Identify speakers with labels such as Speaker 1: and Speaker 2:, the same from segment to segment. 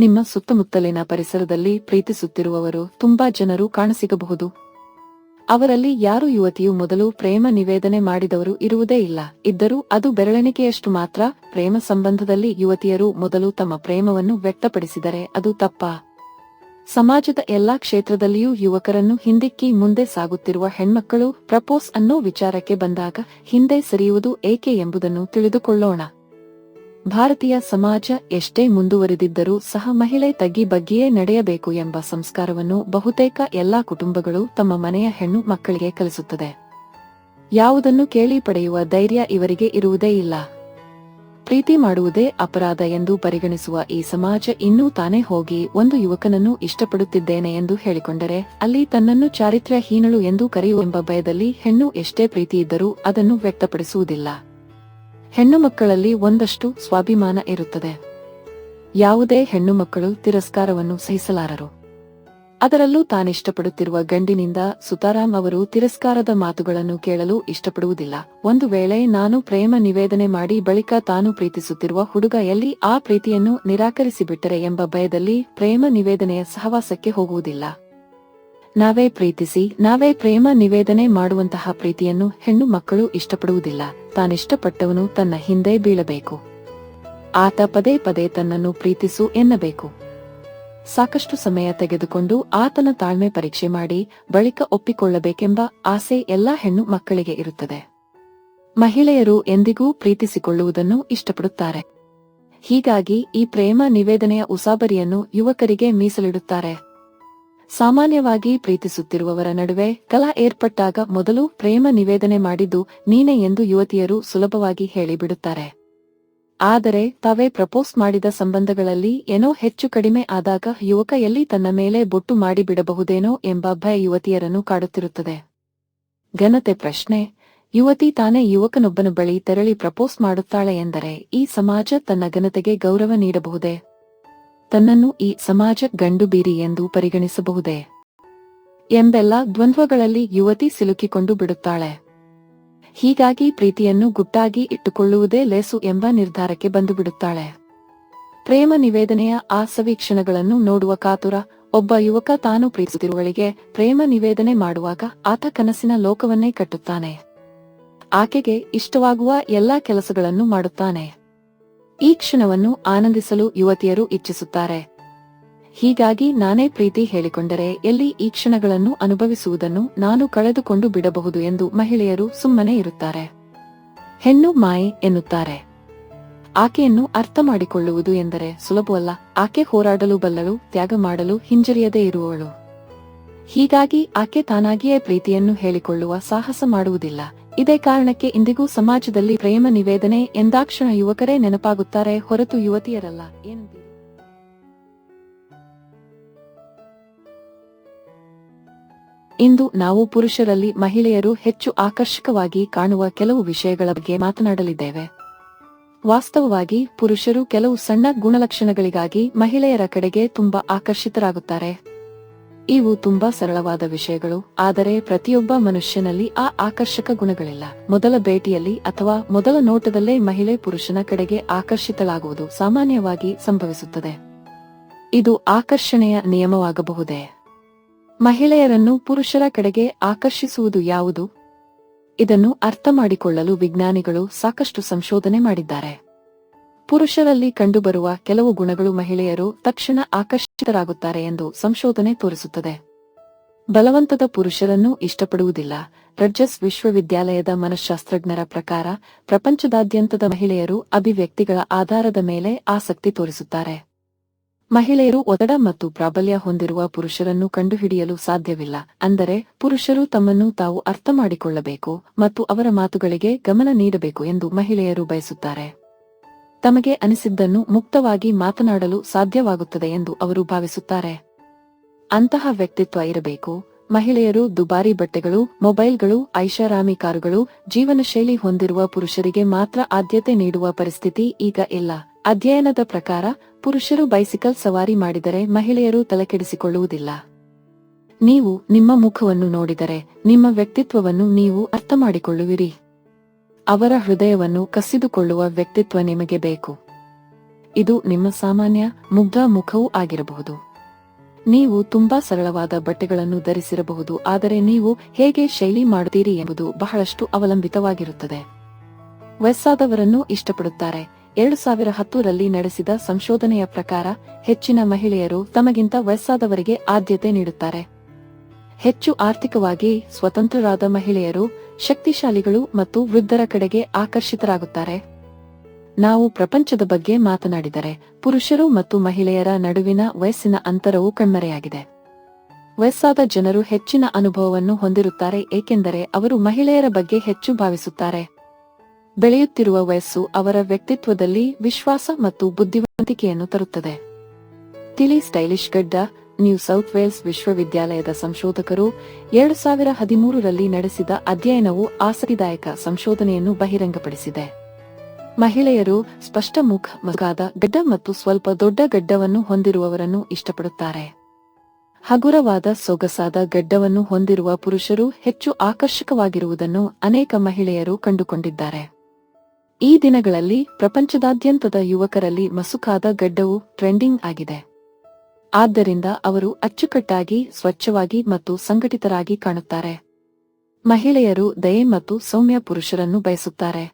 Speaker 1: ನಿಮ್ಮ ಸುತ್ತಮುತ್ತಲಿನ ಪರಿಸರದಲ್ಲಿ ಪ್ರೀತಿಸುತ್ತಿರುವವರು ತುಂಬಾ ಜನರು ಕಾಣಸಿಗಬಹುದು. ಅವರಲ್ಲಿ ಯಾರು ಯುವತಿಯು ಮೊದಲು ಪ್ರೇಮ ನಿವೇದನೆ ಮಾಡಿದವರು ಇರುವುದೇ ಇಲ್ಲ. ಇದ್ದರೂ ಅದು ಬೆರಳೆಣಿಕೆಯಷ್ಟು ಮಾತ್ರ. ಪ್ರೇಮ ಸಂಬಂಧದಲ್ಲಿ ಯುವತಿಯರು ಮೊದಲು ತಮ್ಮ ಪ್ರೇಮವನ್ನು ವ್ಯಕ್ತಪಡಿಸಿದರೆ ಅದು ತಪ್ಪ. ಸಮಾಜದ ಎಲ್ಲಾ ಕ್ಷೇತ್ರದಲ್ಲಿಯೂ ಯುವಕರನ್ನು ಹಿಂದಿಕ್ಕಿ ಮುಂದೆ ಸಾಗುತ್ತಿರುವ ಹೆಣ್ಮಕ್ಕಳು ಪ್ರಪೋಸ್ ಅನ್ನೋ ವಿಚಾರಕ್ಕೆ ಬಂದಾಗ ಹಿಂದೆ ಸರಿಯುವುದು ಏಕೆ ಎಂಬುದನ್ನು ತಿಳಿದುಕೊಳ್ಳೋಣ. ಭಾರತೀಯ ಸಮಾಜ ಎಷ್ಟೇ ಮುಂದುವರಿದಿದ್ದರೂ ಸಹ ಮಹಿಳೆ ತಗ್ಗಿ ಬಗ್ಗೆಯೇ ನಡೆಯಬೇಕು ಎಂಬ ಸಂಸ್ಕಾರವನ್ನು ಬಹುತೇಕ ಎಲ್ಲಾ ಕುಟುಂಬಗಳು ತಮ್ಮ ಮನೆಯ ಹೆಣ್ಣು ಮಕ್ಕಳಿಗೆ ಕಲಿಸುತ್ತದೆ. ಯಾವುದನ್ನು ಕೇಳಿ ಪಡೆಯುವ ಧೈರ್ಯ ಇವರಿಗೆ ಇರುವುದೇ ಇಲ್ಲ. ಪ್ರೀತಿ ಮಾಡುವುದೇ ಅಪರಾಧ ಎಂದು ಪರಿಗಣಿಸುವ ಈ ಸಮಾಜ ಇನ್ನೂ ತಾನೇ ಹೋಗಿ ಒಂದು ಯುವಕನನ್ನು ಇಷ್ಟಪಡುತ್ತಿದ್ದೇನೆ ಎಂದು ಹೇಳಿಕೊಂಡರೆ ಅಲ್ಲಿ ತನ್ನನ್ನು ಚಾರಿತ್ರ್ಯಹೀನಳು ಎಂದು ಕರೆಯುವೆಂಬ ಭಯದಲ್ಲಿ ಹೆಣ್ಣು ಎಷ್ಟೇ ಪ್ರೀತಿಯಿದ್ದರೂ ಅದನ್ನು ವ್ಯಕ್ತಪಡಿಸುವುದಿಲ್ಲ. ಹೆಣ್ಣು ಮಕ್ಕಳಲ್ಲಿ ಒಂದಷ್ಟು ಸ್ವಾಭಿಮಾನ ಇರುತ್ತದೆ. ಯಾವುದೇ ಹೆಣ್ಣು ಮಕ್ಕಳು ತಿರಸ್ಕಾರವನ್ನು ಸಹಿಸಲಾರರು. ಅದರಲ್ಲೂ ತಾನಿಷ್ಟಪಡುತ್ತಿರುವ ಗಂಡಿನಿಂದ ಸುತಾರಾಮ್ ಅವರು ತಿರಸ್ಕಾರದ ಮಾತುಗಳನ್ನು ಕೇಳಲು ಇಷ್ಟಪಡುವುದಿಲ್ಲ. ಒಂದು ವೇಳೆ ನಾನು ಪ್ರೇಮ ನಿವೇದನೆ ಮಾಡಿ ಬಳಿಕ ತಾನು ಪ್ರೀತಿಸುತ್ತಿರುವ ಹುಡುಗ ಎಲ್ಲಿ ಆ ಪ್ರೀತಿಯನ್ನು ನಿರಾಕರಿಸಿಬಿಟ್ಟರೆ ಎಂಬ ಭಯದಲ್ಲಿ ಪ್ರೇಮ ನಿವೇದನೆಯ ಸಹವಾಸಕ್ಕೆ ಹೋಗುವುದಿಲ್ಲ. ನಾವೇ ಪ್ರೀತಿಸಿ, ನಾವೇ ಪ್ರೇಮ ನಿವೇದನೆ ಮಾಡುವಂತಹ ಪ್ರೀತಿಯನ್ನು ಹೆಣ್ಣು ಮಕ್ಕಳು ಇಷ್ಟಪಡುವುದಿಲ್ಲ. ತಾನಿಷ್ಟಪಟ್ಟವನು ತನ್ನ ಹಿಂದೆ ಬೀಳಬೇಕು. ಆತ ಪದೇ ಪದೇ ತನ್ನನ್ನು ಪ್ರೀತಿಸು ಎನ್ನಬೇಕು. ಸಾಕಷ್ಟು ಸಮಯ ತೆಗೆದುಕೊಂಡು ಆತನ ತಾಳ್ಮೆ ಪರೀಕ್ಷೆ ಮಾಡಿ ಬಳಿಕ ಒಪ್ಪಿಕೊಳ್ಳಬೇಕೆಂಬ ಆಸೆ ಎಲ್ಲಾ ಹೆಣ್ಣು ಮಕ್ಕಳಿಗೆ ಇರುತ್ತದೆ. ಮಹಿಳೆಯರು ಎಂದಿಗೂ ಪ್ರೀತಿಸಿಕೊಳ್ಳುವುದನ್ನು ಇಷ್ಟಪಡುತ್ತಾರೆ. ಹೀಗಾಗಿ ಈ ಪ್ರೇಮ ನಿವೇದನೆಯ ಉಸಾಬರಿಯನ್ನು ಯುವಕರಿಗೆ ಮೀಸಲಿಡುತ್ತಾರೆ. ಸಾಮಾನ್ಯವಾಗಿ ಪ್ರೀತಿಸುತ್ತಿರುವವರ ನಡುವೆ ಕಲಾ ಏರ್ಪಟ್ಟಾಗ ಮೊದಲು ಪ್ರೇಮ ನಿವೇದನೆ ಮಾಡಿದ್ದು ನೀನೆ ಎಂದು ಯುವತಿಯರು ಸುಲಭವಾಗಿ ಹೇಳಿಬಿಡುತ್ತಾರೆ. ಆದರೆ ತಾವೇ ಪ್ರಪೋಸ್ ಮಾಡಿದ ಸಂಬಂಧಗಳಲ್ಲಿ ಏನೋ ಹೆಚ್ಚು ಕಡಿಮೆ ಆದಾಗ ಯುವಕ ಎಲ್ಲಿ ತನ್ನ ಮೇಲೆ ಬೊಟ್ಟು ಮಾಡಿಬಿಡಬಹುದೇನೋ ಎಂಬ ಭಯ ಯುವತಿಯರನ್ನು ಕಾಡುತ್ತಿರುತ್ತದೆ. ಘನತೆ ಪ್ರಶ್ನೆ, ಯುವತಿ ತಾನೇ ಯುವಕನೊಬ್ಬನ ಬಳಿ ತೆರಳಿ ಪ್ರಪೋಸ್ ಮಾಡುತ್ತಾಳೆ ಎಂದರೆ ಈ ಸಮಾಜ ತನ್ನ ಘನತೆಗೆ ಗೌರವ ನೀಡಬಹುದೇ? ತನ್ನನ್ನು ಈ ಸಮಾಜ ಗಂಡುಬೀರಿ ಎಂದು ಪರಿಗಣಿಸಬಹುದೇ? ಎಂಬೆಲ್ಲ ದ್ವಂದ್ವಗಳಲ್ಲಿ ಯುವತಿ ಸಿಲುಕಿಕೊಂಡು ಬಿಡುತ್ತಾಳೆ. ಹೀಗಾಗಿ ಪ್ರೀತಿಯನ್ನು ಗುಟ್ಟಾಗಿ ಇಟ್ಟುಕೊಳ್ಳುವುದೇ ಲೇಸು ಎಂಬ ನಿರ್ಧಾರಕ್ಕೆ ಬಂದು ಬಿಡುತ್ತಾಳೆ ಪ್ರೇಮ ನಿವೇದನೆಯ ಆ ಸವೀಕ್ಷಣಗಳನ್ನು ನೋಡುವ ಕಾತುರ, ಒಬ್ಬ ಯುವಕ ತಾನು ಪ್ರೀತಿಸುತ್ತಿರುವಳಿಗೆ ಪ್ರೇಮ ನಿವೇದನೆ ಮಾಡುವಾಗ ಆತ ಕನಸಿನ ಲೋಕವನ್ನೇ ಕಟ್ಟುತ್ತಾನೆ. ಆಕೆಗೆ ಇಷ್ಟವಾಗುವ ಎಲ್ಲಾ ಕೆಲಸಗಳನ್ನು ಮಾಡುತ್ತಾನೆ. ಈ ಕ್ಷಣವನ್ನು ಆನಂದಿಸಲು ಯುವತಿಯರು ಇಚ್ಛಿಸುತ್ತಾರೆ. ಹೀಗಾಗಿ ನಾನೇ ಪ್ರೀತಿ ಹೇಳಿಕೊಂಡರೆ ಎಲ್ಲಿ ಈ ಕ್ಷಣಗಳನ್ನು ಅನುಭವಿಸುವುದನ್ನು ನಾನು ಕಳೆದುಕೊಂಡು ಬಿಡಬಹುದು ಎಂದು ಮಹಿಳೆಯರು ಸುಮ್ಮನೆ ಇರುತ್ತಾರೆ. ಹೆಣ್ಣು ಮಾಯೆ ಎನ್ನುತ್ತಾರೆ. ಆಕೆಯನ್ನು ಅರ್ಥ ಮಾಡಿಕೊಳ್ಳುವುದು ಎಂದರೆ ಸುಲಭವಲ್ಲ. ಆಕೆ ಹೋರಾಡಲು ಬಲ್ಲಳು, ತ್ಯಾಗ ಮಾಡಲು ಹಿಂಜರಿಯದೇ ಇರುವವಳು. ಹೀಗಾಗಿ ಆಕೆ ತಾನಾಗಿಯೇ ಪ್ರೀತಿಯನ್ನು ಹೇಳಿಕೊಳ್ಳುವ ಸಾಹಸ ಮಾಡುವುದಿಲ್ಲ. ಇದೇ ಕಾರಣಕ್ಕೆ ಇಂದಿಗೂ ಸಮಾಜದಲ್ಲಿ ಪ್ರೇಮ ನಿವೇದನೆ ಎಂದಾಕ್ಷಣ ಯುವಕರೇ ನೆನಪಾಗುತ್ತಾರೆ ಹೊರತು ಯುವತಿಯರಲ್ಲ ಎಂದು ಇಂದು ನಾವು ಪುರುಷರಲ್ಲಿ ಮಹಿಳೆಯರು ಹೆಚ್ಚು ಆಕರ್ಷಕವಾಗಿ ಕಾಣುವ ಕೆಲವು ವಿಷಯಗಳ ಬಗ್ಗೆ ಮಾತನಾಡಲಿದ್ದೇವೆ. ವಾಸ್ತವವಾಗಿ ಪುರುಷರು ಕೆಲವು ಸಣ್ಣ ಗುಣಲಕ್ಷಣಗಳಿಗಾಗಿ ಮಹಿಳೆಯರ ಕಡೆಗೆ ತುಂಬಾ ಆಕರ್ಷಿತರಾಗುತ್ತಾರೆ. ಇವು ತುಂಬಾ ಸರಳವಾದ ವಿಷಯಗಳು, ಆದರೆ ಪ್ರತಿಯೊಬ್ಬ ಮನುಷ್ಯನಲ್ಲಿ ಆ ಆಕರ್ಷಕ ಗುಣಗಳಿಲ್ಲ. ಮೊದಲ ಭೇಟಿಯಲ್ಲಿ ಅಥವಾ ಮೊದಲ ನೋಟದಲ್ಲೇ ಮಹಿಳೆ ಪುರುಷನ ಕಡೆಗೆ ಆಕರ್ಷಿತಳಾಗುವುದು ಸಾಮಾನ್ಯವಾಗಿ ಸಂಭವಿಸುತ್ತದೆ. ಇದು ಆಕರ್ಷಣೆಯ ನಿಯಮವಾಗಬಹುದೇ? ಮಹಿಳೆಯರನ್ನು ಪುರುಷರ ಕಡೆಗೆ ಆಕರ್ಷಿಸುವುದು ಯಾವುದು? ಇದನ್ನು ಅರ್ಥ ಮಾಡಿಕೊಳ್ಳಲು ವಿಜ್ಞಾನಿಗಳು ಸಾಕಷ್ಟು ಸಂಶೋಧನೆ ಮಾಡಿದ್ದಾರೆ. ಪುರುಷರಲ್ಲಿ ಕಂಡುಬರುವ ಕೆಲವು ಗುಣಗಳು ಮಹಿಳೆಯರು ತಕ್ಷಣ ಆಕರ್ಷಿತರಾಗುತ್ತಾರೆ ಎಂದು ಸಂಶೋಧನೆ ತೋರಿಸುತ್ತದೆ. ಬಲವಂತದ ಪುರುಷರನ್ನು ಇಷ್ಟಪಡುವುದಿಲ್ಲ. ರಡ್ಜಸ್ ವಿಶ್ವವಿದ್ಯಾಲಯದ ಮನಃಶಾಸ್ತ್ರಜ್ಞರ ಪ್ರಕಾರ ಪ್ರಪಂಚದಾದ್ಯಂತದ ಮಹಿಳೆಯರು ಅಭಿವ್ಯಕ್ತಿಗಳ ಆಧಾರದ ಮೇಲೆ ಆಸಕ್ತಿ ತೋರಿಸುತ್ತಾರೆ. ಮಹಿಳೆಯರು ಒತ್ತಡ ಮತ್ತು ಪ್ರಾಬಲ್ಯ ಹೊಂದಿರುವ ಪುರುಷರನ್ನು ಕಂಡುಹಿಡಿಯಲು ಸಾಧ್ಯವಿಲ್ಲ. ಅಂದರೆ ಪುರುಷರು ತಮ್ಮನ್ನು ತಾವು ಅರ್ಥ ಮಾಡಿಕೊಳ್ಳಬೇಕು ಮತ್ತು ಅವರ ಮಾತುಗಳಿಗೆ ಗಮನ ನೀಡಬೇಕು ಎಂದು ಮಹಿಳೆಯರು ಬಯಸುತ್ತಾರೆ. ತಮಗೆ ಅನಿಸಿದ್ದನ್ನು ಮುಕ್ತವಾಗಿ ಮಾತನಾಡಲು ಸಾಧ್ಯವಾಗುತ್ತದೆ ಎಂದು ಅವರು ಭಾವಿಸುತ್ತಾರೆ. ಅಂತಹ ವ್ಯಕ್ತಿತ್ವ ಇರಬೇಕು. ಮಹಿಳೆಯರು, ದುಬಾರಿ ಬಟ್ಟೆಗಳು, ಮೊಬೈಲ್ಗಳು, ಐಷಾರಾಮಿ ಕಾರುಗಳು ಜೀವನ ಶೈಲಿ ಹೊಂದಿರುವ ಪುರುಷರಿಗೆ ಮಾತ್ರ ಆದ್ಯತೆ ನೀಡುವ ಪರಿಸ್ಥಿತಿ ಈಗ ಇಲ್ಲ. ಅಧ್ಯಯನದ ಪ್ರಕಾರ, ಪುರುಷರು ಬೈಸಿಕಲ್ ಸವಾರಿ ಮಾಡಿದರೆ ಮಹಿಳೆಯರು ತಲೆಕೆಡಿಸಿಕೊಳ್ಳುವುದಿಲ್ಲ. ನೀವು ನಿಮ್ಮ ಮುಖವನ್ನು ನೋಡಿದರೆ, ನಿಮ್ಮ ವ್ಯಕ್ತಿತ್ವವನ್ನು ನೀವು ಅರ್ಥ ಮಾಡಿಕೊಳ್ಳುವಿರಿ ಅವರ ಹೃದಯವನ್ನು ಕಸಿದುಕೊಳ್ಳುವ ವ್ಯಕ್ತಿತ್ವ ನಿಮಗೆ ಬೇಕು. ಇದು ನಿಮ್ಮ ಸಾಮಾನ್ಯ ಮುಗ್ಧ ಮುಖವೂ ಆಗಿರಬಹುದು. ನೀವು ತುಂಬಾ ಸರಳವಾದ ಬಟ್ಟೆಗಳನ್ನು ಧರಿಸಿರಬಹುದು, ಆದರೆ ನೀವು ಹೇಗೆ ಶೈಲಿ ಮಾಡುತ್ತೀರಿ ಎಂಬುದು ಬಹಳಷ್ಟು ಅವಲಂಬಿತವಾಗಿರುತ್ತದೆ. ವಯಸ್ಸಾದವರನ್ನು ಇಷ್ಟಪಡುತ್ತಾರೆ. ಎರಡು ಸಾವಿರ ಹತ್ತರಲ್ಲಿ ನಡೆಸಿದ ಸಂಶೋಧನೆಯ ಪ್ರಕಾರ ಹೆಚ್ಚಿನ ಮಹಿಳೆಯರು ತಮಗಿಂತ ವಯಸ್ಸಾದವರಿಗೆ ಆದ್ಯತೆ ನೀಡುತ್ತಾರೆ. ಹೆಚ್ಚು ಆರ್ಥಿಕವಾಗಿ ಸ್ವತಂತ್ರರಾದ ಮಹಿಳೆಯರು, ಶಕ್ತಿಶಾಲಿಗಳು ಮತ್ತು ವೃದ್ಧರ ಕಡೆಗೆ ಆಕರ್ಷಿತರಾಗುತ್ತಾರೆ. ನಾವು ಪ್ರಪಂಚದ ಬಗ್ಗೆ ಮಾತನಾಡಿದರೆ, ಪುರುಷರು ಮತ್ತು ಮಹಿಳೆಯರ ನಡುವಿನ ವಯಸ್ಸಿನ ಅಂತರವು ಕಣ್ಮರೆಯಾಗಿದೆ. ವಯಸ್ಸಾದ ಜನರು ಹೆಚ್ಚಿನ ಅನುಭವವನ್ನು ಹೊಂದಿರುತ್ತಾರೆ, ಏಕೆಂದರೆ ಅವರು ಮಹಿಳೆಯರ ಬಗ್ಗೆ ಹೆಚ್ಚು ಭಾವಿಸುತ್ತಾರೆ. ಬೆಳೆಯುತ್ತಿರುವ ವಯಸ್ಸು ಅವರ ವ್ಯಕ್ತಿತ್ವದಲ್ಲಿ ವಿಶ್ವಾಸ ಮತ್ತು ಬುದ್ಧಿವಂತಿಕೆಯನ್ನು ತರುತ್ತದೆ. ತಿಳಿ ಸ್ಟೈಲಿಶ್ ಗಡ್ಡ ನ್ಯೂ ಸೌತ್ ವೇಲ್ಸ್ ವಿಶ್ವವಿದ್ಯಾಲಯದ ಸಂಶೋಧಕರು ಎರಡು ಸಾವಿರ ಹದಿಮೂರರಲ್ಲಿ ನಡೆಸಿದ ಅಧ್ಯಯನವು ಆಸಕ್ತಿದಾಯಕ ಸಂಶೋಧನೆಯನ್ನು ಬಹಿರಂಗಪಡಿಸಿದೆ. ಮಹಿಳೆಯರು ಸ್ಪಷ್ಟ ಮುಖ ಗಡ್ಡ ಮತ್ತು ಸ್ವಲ್ಪ ದೊಡ್ಡ ಗಡ್ಡವನ್ನು ಹೊಂದಿರುವವರನ್ನು ಇಷ್ಟಪಡುತ್ತಾರೆ. ಹಗುರವಾದ, ಸೊಗಸಾದ ಗಡ್ಡವನ್ನು ಹೊಂದಿರುವ ಪುರುಷರು ಹೆಚ್ಚು ಆಕರ್ಷಕವಾಗಿರುವುದನ್ನು ಅನೇಕ ಮಹಿಳೆಯರು ಕಂಡುಕೊಂಡಿದ್ದಾರೆ. ಈ ದಿನಗಳಲ್ಲಿ ಪ್ರಪಂಚದಾದ್ಯಂತದ ಯುವಕರಲ್ಲಿ ಮಸುಕಾದ ಗಡ್ಡವು ಟ್ರೆಂಡಿಂಗ್ ಆಗಿದೆ. ಆದ್ದರಿಂದ ಅವರು ಅಚ್ಚುಕಟ್ಟಾಗಿ, ಸ್ವಚ್ಛವಾಗಿ ಮತ್ತು ಸಂಘಟಿತರಾಗಿ ಕಾಣುತ್ತಾರೆ. ಮಹಿಳೆಯರು ದಯೆ ಮತ್ತು ಸೌಮ್ಯ ಪುರುಷರನ್ನು ಬಯಸುತ್ತಾರೆ.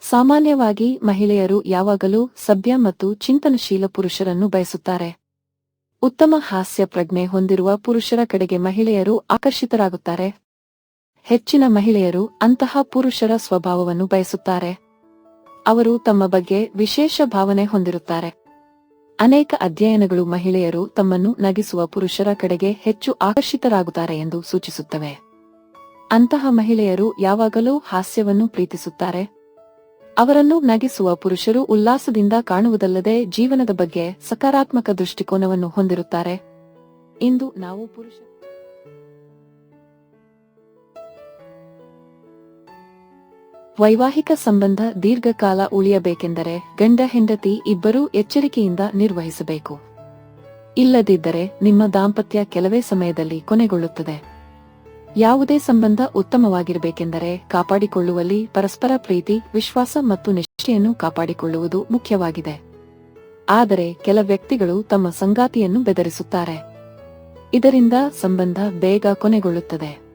Speaker 1: ಸಾಮಾನ್ಯವಾಗಿ ಮಹಿಳೆಯರು ಯಾವಾಗಲೂ ಸಭ್ಯ ಮತ್ತು ಚಿಂತನಶೀಲ ಪುರುಷರನ್ನು ಬಯಸುತ್ತಾರೆ. ಉತ್ತಮ ಹಾಸ್ಯ ಪ್ರಜ್ಞೆ ಹೊಂದಿರುವ ಪುರುಷರ ಕಡೆಗೆ ಮಹಿಳೆಯರು ಆಕರ್ಷಿತರಾಗುತ್ತಾರೆ. ಹೆಚ್ಚಿನ ಮಹಿಳೆಯರು ಅಂತಹ ಪುರುಷರ ಸ್ವಭಾವವನ್ನು ಬಯಸುತ್ತಾರೆ. ಅವರು ತಮ್ಮ ಬಗ್ಗೆ ವಿಶೇಷ ಭಾವನೆ ಹೊಂದಿರುತ್ತಾರೆ. ಅನೇಕ ಅಧ್ಯಯನಗಳು ಮಹಿಳೆಯರು ತಮ್ಮನ್ನು ನಗಿಸುವ ಪುರುಷರ ಕಡೆಗೆ ಹೆಚ್ಚು ಆಕರ್ಷಿತರಾಗುತ್ತಾರೆ ಎಂದು ಸೂಚಿಸುತ್ತವೆ. ಅಂತಹ ಮಹಿಳೆಯರು ಯಾವಾಗಲೂ ಹಾಸ್ಯವನ್ನು ಪ್ರೀತಿಸುತ್ತಾರೆ. ಅವರನ್ನು ನಗಿಸುವ ಪುರುಷರು ಉಲ್ಲಾಸದಿಂದ ಕಾಣುವುದಲ್ಲದೆ ಜೀವನದ ಬಗ್ಗೆ ಸಕಾರಾತ್ಮಕ ದೃಷ್ಟಿಕೋನವನ್ನು ಹೊಂದಿರುತ್ತಾರೆ. ಇಂದು ನಾವು ಪುರುಷ ವೈವಾಹಿಕ ಸಂಬಂಧ ದೀರ್ಘಕಾಲ ಉಳಿಯಬೇಕೆಂದರೆ ಗಂಡ ಹೆಂಡತಿ ಇಬ್ಬರೂ ಎಚ್ಚರಿಕೆಯಿಂದ ನಿರ್ವಹಿಸಬೇಕು. ಇಲ್ಲದಿದ್ದರೆ ನಿಮ್ಮ ದಾಂಪತ್ಯ ಕೆಲವೇ ಸಮಯದಲ್ಲಿ ಕೊನೆಗೊಳ್ಳುತ್ತದೆ. ಯಾವುದೇ ಸಂಬಂಧ ಉತ್ತಮವಾಗಿರಬೇಕೆಂದರೆ ಕಾಪಾಡಿಕೊಳ್ಳುವಲ್ಲಿ ಪರಸ್ಪರ ಪ್ರೀತಿ, ವಿಶ್ವಾಸ ಮತ್ತು ನಿಷ್ಠೆಯನ್ನು ಕಾಪಾಡಿಕೊಳ್ಳುವುದು ಮುಖ್ಯವಾಗಿದೆ. ಆದರೆ ಕೆಲ ವ್ಯಕ್ತಿಗಳು ತಮ್ಮ ಸಂಗಾತಿಯನ್ನು ಬೆದರಿಸುತ್ತಾರೆ. ಇದರಿಂದ ಸಂಬಂಧ ಬೇಗ ಕೊನೆಗೊಳ್ಳುತ್ತದೆ.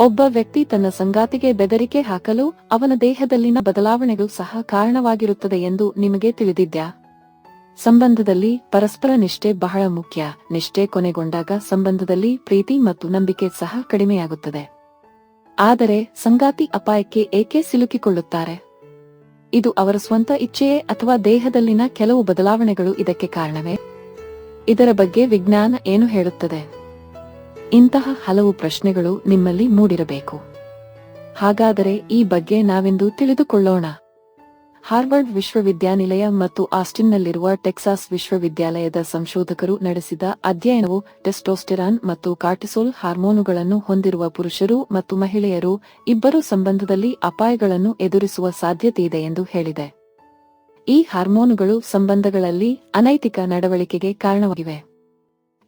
Speaker 1: ಒಬ್ಬ ವ್ಯಕ್ತಿ ತನ್ನ ಸಂಗಾತಿಗೆ ಬೆದರಿಕೆ ಹಾಕಲು ಅವನ ದೇಹದಲ್ಲಿನ ಬದಲಾವಣೆಗಳು ಸಹ ಕಾರಣವಾಗಿರುತ್ತದೆ ಎಂದು ನಿಮಗೆ ತಿಳಿದಿದ್ಯಾ? ಸಂಬಂಧದಲ್ಲಿ ಪರಸ್ಪರ ನಿಷ್ಠೆ ಬಹಳ ಮುಖ್ಯ. ನಿಷ್ಠೆ ಕೊನೆಗೊಂಡಾಗ ಸಂಬಂಧದಲ್ಲಿ ಪ್ರೀತಿ ಮತ್ತು ನಂಬಿಕೆ ಸಹ ಕಡಿಮೆಯಾಗುತ್ತದೆ. ಆದರೆ ಸಂಗಾತಿ ಅಪಾಯಕ್ಕೆ ಏಕೆ ಸಿಲುಕಿಕೊಳ್ಳುತ್ತಾರೆ? ಇದು ಅವರ ಸ್ವಂತ ಇಚ್ಛೆಯೇ ಅಥವಾ ದೇಹದಲ್ಲಿನ ಕೆಲವು ಬದಲಾವಣೆಗಳು ಇದಕ್ಕೆ ಕಾರಣವೇ? ಇದರ ಬಗ್ಗೆ ವಿಜ್ಞಾನ ಏನು ಹೇಳುತ್ತದೆ? ಇಂತಹ ಹಲವು ಪ್ರಶ್ನೆಗಳು ನಿಮ್ಮಲ್ಲಿ ಮೂಡಿರಬೇಕು. ಹಾಗಾದರೆ ಈ ಬಗ್ಗೆ ನಾವೆಂದು ತಿಳಿದುಕೊಳ್ಳೋಣ? ಹಾರ್ವರ್ಡ್ ವಿಶ್ವವಿದ್ಯಾನಿಲಯ ಮತ್ತು ಆಸ್ಟಿನ್ನಲ್ಲಿರುವ ಟೆಕ್ಸಾಸ್ ವಿಶ್ವವಿದ್ಯಾಲಯದ ಸಂಶೋಧಕರು ನಡೆಸಿದ ಅಧ್ಯಯನವು ಟೆಸ್ಟೋಸ್ಟೆರಾನ್ ಮತ್ತು ಕಾರ್ಟಿಸೋಲ್ ಹಾರ್ಮೋನುಗಳನ್ನು ಹೊಂದಿರುವ ಪುರುಷರು ಮತ್ತು ಮಹಿಳೆಯರು ಇಬ್ಬರು ಸಂಬಂಧದಲ್ಲಿ ಅಪಾಯಗಳನ್ನು ಎದುರಿಸುವ ಸಾಧ್ಯತೆಯಿದೆ ಎಂದು ಹೇಳಿದೆ. ಈ ಹಾರ್ಮೋನುಗಳು ಸಂಬಂಧಗಳಲ್ಲಿ ಅನೈತಿಕ ನಡವಳಿಕೆಗೆ ಕಾರಣವಾಗಿವೆ.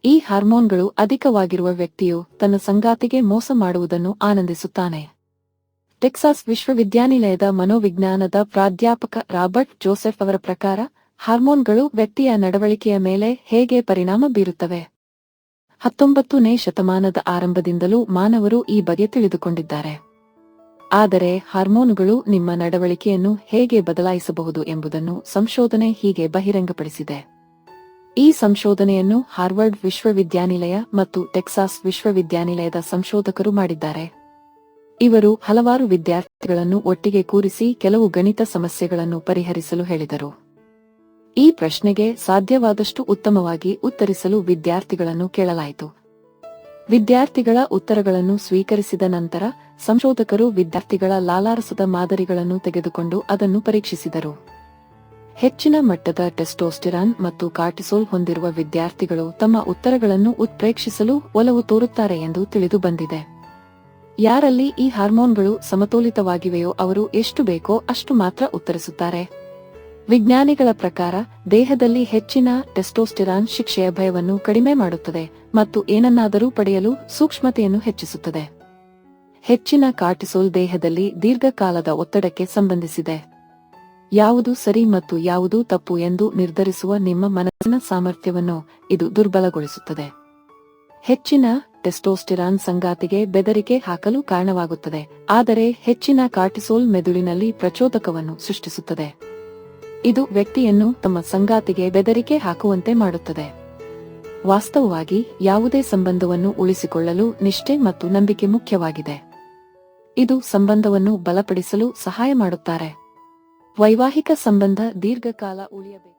Speaker 1: ಈ ಹಾರ್ಮೋನ್ಗಳು ಅಧಿಕವಾಗಿರುವ ವ್ಯಕ್ತಿಯು ತನ್ನ ಸಂಗಾತಿಗೆ ಮೋಸ ಮಾಡುವುದನ್ನು ಆನಂದಿಸುತ್ತಾನೆ. ಟೆಕ್ಸಾಸ್ ವಿಶ್ವವಿದ್ಯಾನಿಲಯದ ಮನೋವಿಜ್ಞಾನದ ಪ್ರಾಧ್ಯಾಪಕ ರಾಬರ್ಟ್ ಜೋಸೆಫ್ ಅವರ ಪ್ರಕಾರ, ಹಾರ್ಮೋನ್ಗಳು ವ್ಯಕ್ತಿಯ ನಡವಳಿಕೆಯ ಮೇಲೆ ಹೇಗೆ ಪರಿಣಾಮ ಬೀರುತ್ತವೆ? ಹತ್ತೊಂಬತ್ತನೇ ಶತಮಾನದ ಆರಂಭದಿಂದಲೂ ಮಾನವರು ಈ ಬಗ್ಗೆ ತಿಳಿದುಕೊಂಡಿದ್ದಾರೆ. ಆದರೆ ಹಾರ್ಮೋನುಗಳು ನಿಮ್ಮ ನಡವಳಿಕೆಯನ್ನು ಹೇಗೆ ಬದಲಾಯಿಸಬಹುದು ಎಂಬುದನ್ನು ಸಂಶೋಧನೆ ಹೀಗೆ ಬಹಿರಂಗಪಡಿಸಿದೆ. ಈ ಸಂಶೋಧನೆಯನ್ನು ಹಾರ್ವರ್ಡ್ ವಿಶ್ವವಿದ್ಯಾನಿಲಯ ಮತ್ತು ಟೆಕ್ಸಾಸ್ ವಿಶ್ವವಿದ್ಯಾನಿಲಯದ ಸಂಶೋಧಕರು ಮಾಡಿದ್ದಾರೆ. ಇವರು ಹಲವಾರು ವಿದ್ಯಾರ್ಥಿಗಳನ್ನು ಒಟ್ಟಿಗೆ ಕೂರಿಸಿ ಕೆಲವು ಗಣಿತ ಸಮಸ್ಯೆಗಳನ್ನು ಪರಿಹರಿಸಲು ಹೇಳಿದರು. ಈ ಪ್ರಶ್ನೆಗೆ ಸಾಧ್ಯವಾದಷ್ಟು ಉತ್ತಮವಾಗಿ ಉತ್ತರಿಸಲು ವಿದ್ಯಾರ್ಥಿಗಳನ್ನು ಕೇಳಲಾಯಿತು. ವಿದ್ಯಾರ್ಥಿಗಳ ಉತ್ತರಗಳನ್ನು ಸ್ವೀಕರಿಸಿದ ನಂತರ ಸಂಶೋಧಕರು ವಿದ್ಯಾರ್ಥಿಗಳ ಲಾಲಾರಸದ ಮಾದರಿಗಳನ್ನು ತೆಗೆದುಕೊಂಡು ಅದನ್ನು ಪರೀಕ್ಷಿಸಿದರು. ಹೆಚ್ಚಿನ ಮಟ್ಟದ ಟೆಸ್ಟೋಸ್ಟಿರಾನ್ ಮತ್ತು ಕಾರ್ಟಿಸೋಲ್ ಹೊಂದಿರುವ ವಿದ್ಯಾರ್ಥಿಗಳು ತಮ್ಮ ಉತ್ತರಗಳನ್ನು ಉತ್ಪ್ರೇಕ್ಷಿಸಲು ಒಲವು ತೋರುತ್ತಾರೆ ಎಂದು ತಿಳಿದು ಬಂದಿದೆ. ಯಾರಲ್ಲಿ ಈ ಹಾರ್ಮೋನ್ಗಳು ಸಮತೋಲಿತವಾಗಿವೆಯೋ ಅವರು ಎಷ್ಟು ಬೇಕೋ ಅಷ್ಟು ಮಾತ್ರ ಉತ್ತರಿಸುತ್ತಾರೆ. ವಿಜ್ಞಾನಿಗಳ ಪ್ರಕಾರ, ದೇಹದಲ್ಲಿ ಹೆಚ್ಚಿನ ಟೆಸ್ಟೋಸ್ಟಿರಾನ್ ಶಿಕ್ಷೆಯ ಭಯವನ್ನು ಕಡಿಮೆ ಮಾಡುತ್ತದೆ ಮತ್ತು ಏನನ್ನಾದರೂ ಪಡೆಯಲು ಸೂಕ್ಷ್ಮತೆಯನ್ನು ಹೆಚ್ಚಿಸುತ್ತದೆ. ಹೆಚ್ಚಿನ ಕಾರ್ಟಿಸೋಲ್ ದೇಹದಲ್ಲಿ ದೀರ್ಘಕಾಲದ ಒತ್ತಡಕ್ಕೆ ಸಂಬಂಧಿಸಿದೆ. ಯಾವುದು ಸರಿ ಮತ್ತು ಯಾವುದು ತಪ್ಪು ಎಂದು ನಿರ್ಧರಿಸುವ ನಿಮ್ಮ ಮನಸ್ಸಿನ ಸಾಮರ್ಥ್ಯವನ್ನು ಇದು ದುರ್ಬಲಗೊಳಿಸುತ್ತದೆ. ಹೆಚ್ಚಿನ ಟೆಸ್ಟೋಸ್ಟಿರಾನ್ ಸಂಗಾತಿಗೆ ಬೆದರಿಕೆ ಹಾಕಲು ಕಾರಣವಾಗುತ್ತದೆ, ಆದರೆ ಹೆಚ್ಚಿನ ಕಾರ್ಟಿಸೋಲ್ ಮೆದುಳಿನಲ್ಲಿ ಪ್ರಚೋದಕವನ್ನು ಸೃಷ್ಟಿಸುತ್ತದೆ. ಇದು ವ್ಯಕ್ತಿಯನ್ನು ತಮ್ಮ ಸಂಗಾತಿಗೆ ಬೆದರಿಕೆ ಹಾಕುವಂತೆ ಮಾಡುತ್ತದೆ. ವಾಸ್ತವವಾಗಿ ಯಾವುದೇ ಸಂಬಂಧವನ್ನು ಉಳಿಸಿಕೊಳ್ಳಲು ನಿಷ್ಠೆ ಮತ್ತು ನಂಬಿಕೆ ಮುಖ್ಯವಾಗಿದೆ. ಇದು ಸಂಬಂಧವನ್ನು ಬಲಪಡಿಸಲು ಸಹಾಯ ಮಾಡುತ್ತಾರೆ. ವೈವಾಹಿಕ ಸಂಬಂಧ ದೀರ್ಘಕಾಲ ಉಳಿಯಬೇಕು